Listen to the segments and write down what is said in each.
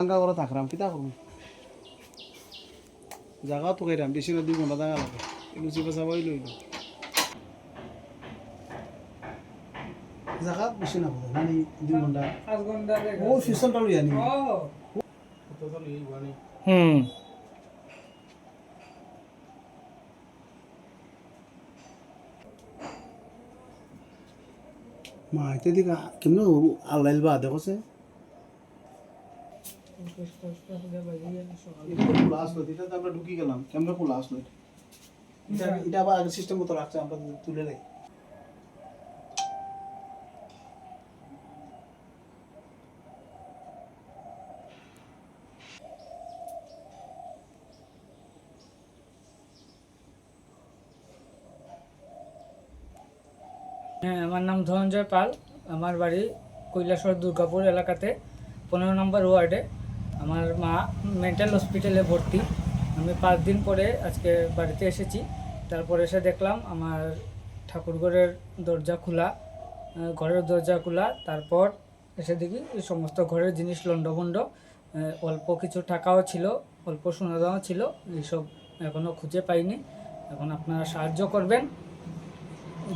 আঙ্গা করে থাকলাম কিতা করব? জায়গা তো খাইলাম বেশি না দুই ঘণ্টা জায়গা লাগে। লুচি পেঁচা বই লইল। জায়গা বেশি না বোধ মানে দুই ঘণ্টা। ও ফিউশনটা লই আনি হুম। মা এটা দিকে কেমন আল্লাহ বা দেখো সে এটা তো খোলা আসলো এটা তো গেলাম কেমন এটা আবার তুলে হ্যাঁ আমার নাম ধনঞ্জয় পাল। আমার বাড়ি কৈলাসর দুর্গাপুর এলাকাতে। পনেরো নম্বর ওয়ার্ডে। আমার মা মেন্টাল হসপিটালে ভর্তি। আমি পাঁচ দিন পরে আজকে বাড়িতে এসেছি। তারপরে এসে দেখলাম আমার ঠাকুরঘরের দরজা খোলা ঘরের দরজা খোলা। তারপর এসে দেখি এই সমস্ত ঘরের জিনিস লণ্ডভণ্ড অল্প কিছু টাকাও ছিল অল্প সোনা দামও ছিল এইসব এখনও খুঁজে পাইনি। এখন আপনারা সাহায্য করবেন।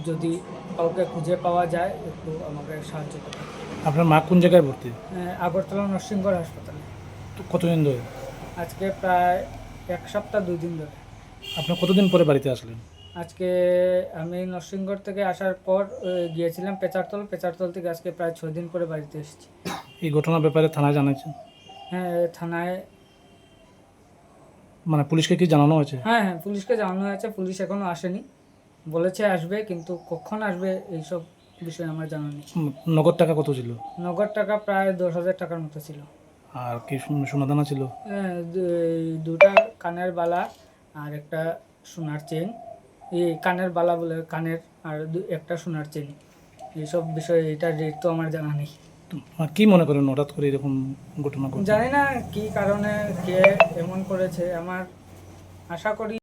যদি কাউকে খুঁজে পাওয়া যায় একটু আমাকে সাহায্য করবেন। আপনার মা কোন জায়গায় ভর্তি? আগরতলা নরসিংগড় হাসপাতালে। কতদিন ধরে? আজকে প্রায় এক সপ্তাহ দুই দিন ধরে। আপনি কতদিন পরে বাড়িতে আসলেন? আজকে আমি নরসিংগড় থেকে আসার পর গিয়েছিলাম পেচারতল। পেচারতল থেকে আজকে প্রায় ছয় দিন পরে বাড়িতে এসেছি। এই ঘটনার ব্যাপারে থানায় জানাচ্ছেন হ্যাঁ থানায় মানে পুলিশকে কি জানানো হয়েছে? হ্যাঁ হ্যাঁ পুলিশকে জানানো হয়েছে। পুলিশ এখনও আসেনি। বলেছে আসবে কিন্তু কখন আসবে এইসব বিষয়ে আমার জানা নেই। নগদ টাকা কত ছিল? নগদ টাকা প্রায় দশ হাজার টাকার মতো ছিল। আর কি সোনা সোনাদানা ছিল? হ্যাঁ, দুটা কানের বালা আর একটা সোনার চেন। এই কানের বালা বলে কানের আর একটা সোনার চেন। এইসব বিষয়ে এটার রেট তো আমার জানা নেই। কি মনে করেন হঠাৎ করে এরকম ঘটনা জানি না কি কারণে কে এমন করেছে আমার আশা করি